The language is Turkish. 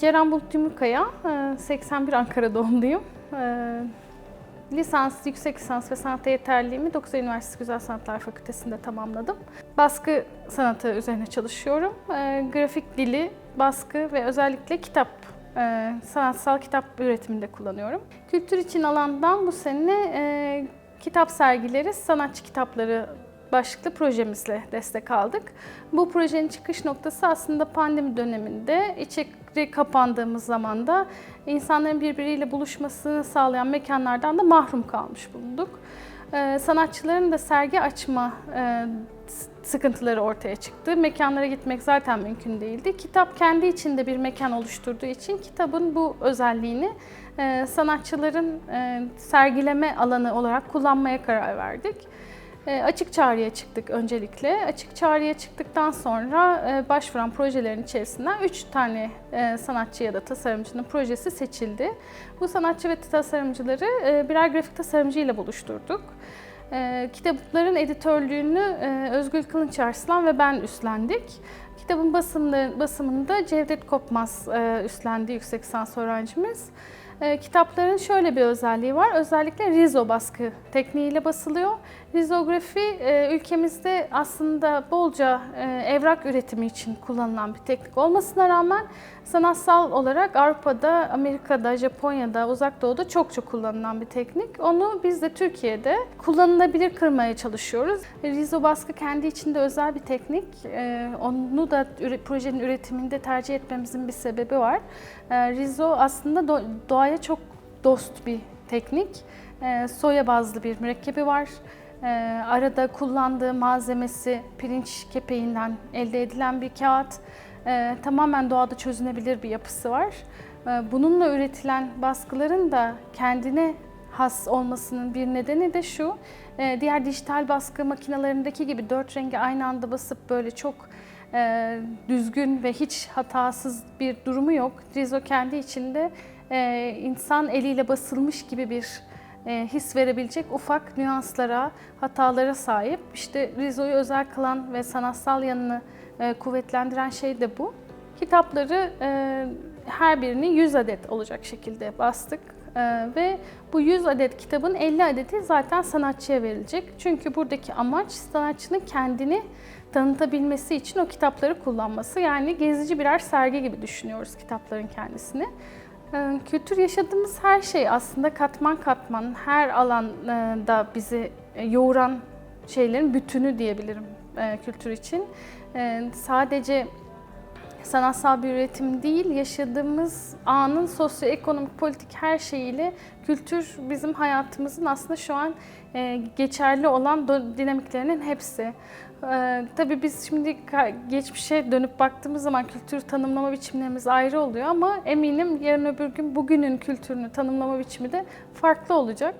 Ceren Bulut Yumurkaya, e, 81 Ankara doğumluyum. E, Lisans, yüksek lisans ve sanata yeterliliğimi 9 Eylül Üniversitesi Güzel Sanatlar Fakültesi'nde tamamladım. Baskı sanatı üzerine çalışıyorum. E, Grafik dili, baskı ve özellikle kitap, e, sanatsal kitap üretiminde kullanıyorum. Kültür için alandan bu sene e, kitap sergileri, sanatçı kitapları başlıklı projemizle destek aldık. Bu projenin çıkış noktası aslında pandemi döneminde içeri kapandığımız zamanda insanların birbiriyle buluşmasını sağlayan mekanlardan da mahrum kalmış bulunduk. Ee, sanatçıların da sergi açma e, sıkıntıları ortaya çıktı. Mekanlara gitmek zaten mümkün değildi. Kitap kendi içinde bir mekan oluşturduğu için kitabın bu özelliğini e, sanatçıların e, sergileme alanı olarak kullanmaya karar verdik. E, Açık çağrıya çıktık öncelikle. Açık çağrıya çıktıktan sonra e, başvuran projelerin içerisinden 3 tane e, sanatçı ya da tasarımcının projesi seçildi. Bu sanatçı ve tasarımcıları birer grafik tasarımcı ile buluşturduk. Kitapların editörlüğünü Özgül Kılınç Arslan ve ben üstlendik. Kitabın basımını, basımını da Cevdet Kopmaz e, üstlendi yüksek lisans öğrencimiz. E, kitapların şöyle bir özelliği var. Özellikle rizo baskı tekniğiyle basılıyor. Rizografi e, ülkemizde aslında bolca e, evrak üretimi için kullanılan bir teknik olmasına rağmen sanatsal olarak Avrupa'da, Amerika'da, Japonya'da, Uzak Doğu'da çok çok kullanılan bir teknik. Onu biz de Türkiye'de kullanılabilir kırmaya çalışıyoruz. Rizo baskı kendi içinde özel bir teknik. E, onu da üre- projenin üretiminde tercih etmemizin bir sebebi var. E, Rizo aslında do- doğaya çok dost bir teknik. E, soya bazlı bir mürekkebi var. E, arada kullandığı malzemesi pirinç kepeğinden elde edilen bir kağıt. Tamamen doğada çözünebilir bir yapısı var. Bununla üretilen baskıların da kendine has olmasının bir nedeni de şu. diğer dijital baskı makinelerindeki gibi dört rengi aynı anda basıp böyle çok e, düzgün ve hiç hatasız bir durumu yok. Rizo kendi içinde e, insan eliyle basılmış gibi bir e, his verebilecek ufak nüanslara, hatalara sahip. İşte Rizo'yu özel kılan ve sanatsal yanını e, kuvvetlendiren şey de bu. Kitapları e, her birini 100 adet olacak şekilde bastık. E, ve bu 100 adet kitabın 50 adeti zaten sanatçıya verilecek. Çünkü buradaki amaç sanatçının kendini tanıtabilmesi için o kitapları kullanması. Yani gezici birer sergi gibi düşünüyoruz kitapların kendisini. Ee, Kültür yaşadığımız her şey aslında katman katman her alanda bizi e, yoğuran şeylerin bütünü diyebilirim e, kültür için. Ee, Sadece sanatsal bir üretim değil, yaşadığımız anın sosyoekonomik, politik her şeyiyle kültür bizim hayatımızın aslında şu an e, geçerli olan dinamiklerinin hepsi. Ee, tabii biz şimdi geçmişe dönüp baktığımız zaman kültür tanımlama biçimlerimiz ayrı oluyor ama eminim yarın öbür gün bugünün kültürünü tanımlama biçimi de farklı olacak.